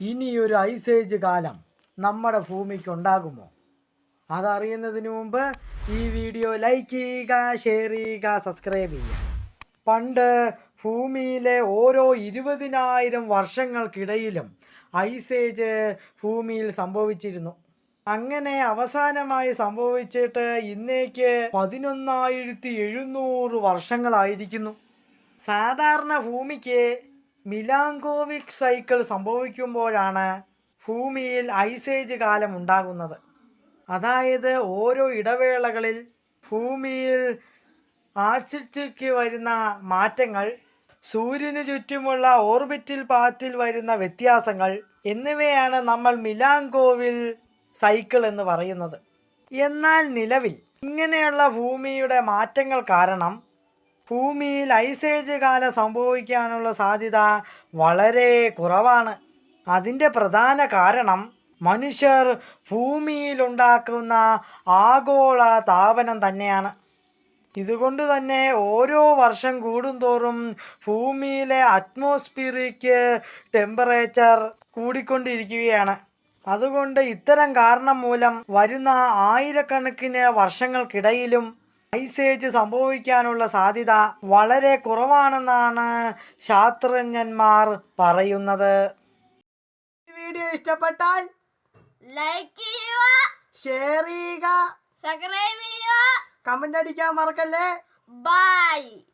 ഇനിയൊരു ice age കാലം നമ്മുടെ ഭൂമിക്ക് ഉണ്ടാകുമോ അതറിയുന്നതിന് മുമ്പ് ഈ വീഡിയോ ലൈക്ക് ചെയ്യുക ഷെയർ ചെയ്യുക സബ്സ്ക്രൈബ് ചെയ്യുക. പണ്ട് ഭൂമിയിലെ ഓരോ ഇരുപതിനായിരം വർഷങ്ങൾക്കിടയിലും ഐസേജ് ഭൂമിയിൽ സംഭവിച്ചിരുന്നു. അങ്ങനെ അവസാനമായി സംഭവിച്ചിട്ട് ഇന്നേക്ക് പതിനൊന്നായിരത്തി എഴുന്നൂറ് വർഷങ്ങളായിരിക്കുന്നു. സാധാരണ ഭൂമിക്ക് മിലാങ്കോവിക് സൈക്കിൾ സംഭവിക്കുമ്പോഴാണ് ഭൂമിയിൽ ഐസേജ് കാലം ഉണ്ടാകുന്നത്. അതായത് ഓരോ ഇടവേളകളിൽ ഭൂമിയിൽ ആഴ്ചയ്ക്ക് വരുന്ന മാറ്റങ്ങൾ സൂര്യന് ചുറ്റുമുള്ള ഓർബിറ്റിൽ പാത്തിൽ വരുന്ന വ്യത്യാസങ്ങൾ എന്നിവയാണ് നമ്മൾ മിലാങ്കോവിൽ സൈക്കിൾ എന്ന് പറയുന്നത്. എന്നാൽ നിലവിൽ ഇങ്ങനെയുള്ള ഭൂമിയുടെ മാറ്റങ്ങൾ കാരണം ഭൂമിയിൽ ഐസേജ് കാലം സംഭവിക്കാനുള്ള സാധ്യത വളരെ കുറവാണ്. അതിന്റെ പ്രധാന കാരണം മനുഷ്യർ ഭൂമിയിലുണ്ടാക്കുന്ന ആഗോള താപനം തന്നെയാണ്. ഇതുകൊണ്ട് തന്നെ ഓരോ വർഷം കൂടുന്തോറും ഭൂമിയിലെ അറ്റ്മോസ്ഫിയറിക്ക് ടെമ്പറേച്ചർ കൂടിക്കൊണ്ടിരിക്കുകയാണ്. അതുകൊണ്ട് ഇത്തരം കാരണം മൂലം വരുന്ന ആയിരക്കണക്കിന് വർഷങ്ങൾക്കിടയിലും ഐസേജ് സംഭവിക്കാനുള്ള സാധ്യത വളരെ കുറവാണെന്നാണ് ശാസ്ത്രജ്ഞന്മാർ പറയുന്നത്. വീഡിയോ ഇഷ്ടപ്പെട്ടാൽ ലൈക്ക് ചെയ്യുക ഷെയർ ചെയ്യുക സബ്സ്ക്രൈബ് ചെയ്യുക. കമന്റ് അടിക്കാൻ മറക്കല്ലേ? ബൈ.